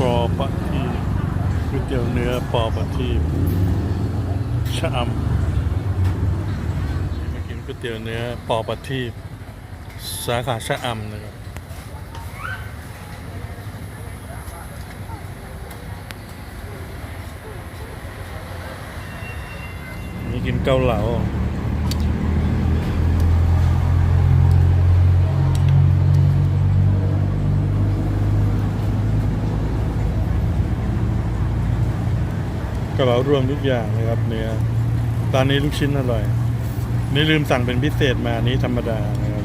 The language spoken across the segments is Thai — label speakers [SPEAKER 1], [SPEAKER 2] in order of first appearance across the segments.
[SPEAKER 1] ปอปะทีก๋วยเตี๋ยวเนื้อปอปะทีชะอำมากินก๋วยเตี๋ยวเนื้อปอปะทีสาขาชะอำนะครับนี่กินเกาเหลา กระเป๋ารวมทุกอย่างนะครับเนื้อตอนนี้ลูกชิ้นอร่อย นี่ลืมสั่งเป็นพิเศษมาอันนี้ธรรมดานะครับ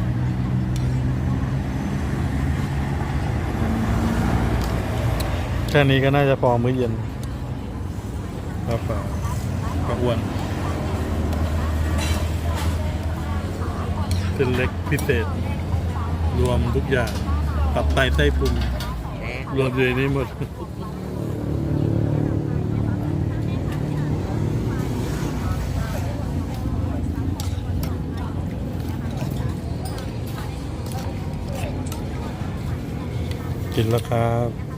[SPEAKER 1] แค่นี้ก็น่าจะพอมื้อเย็นครับเปล่าก็อ้วนเป็นเล็กพิเศษ รวมทุกอย่างตับไตไส้พุงรวมอยู่ในนี้หมด กินแล้วครับ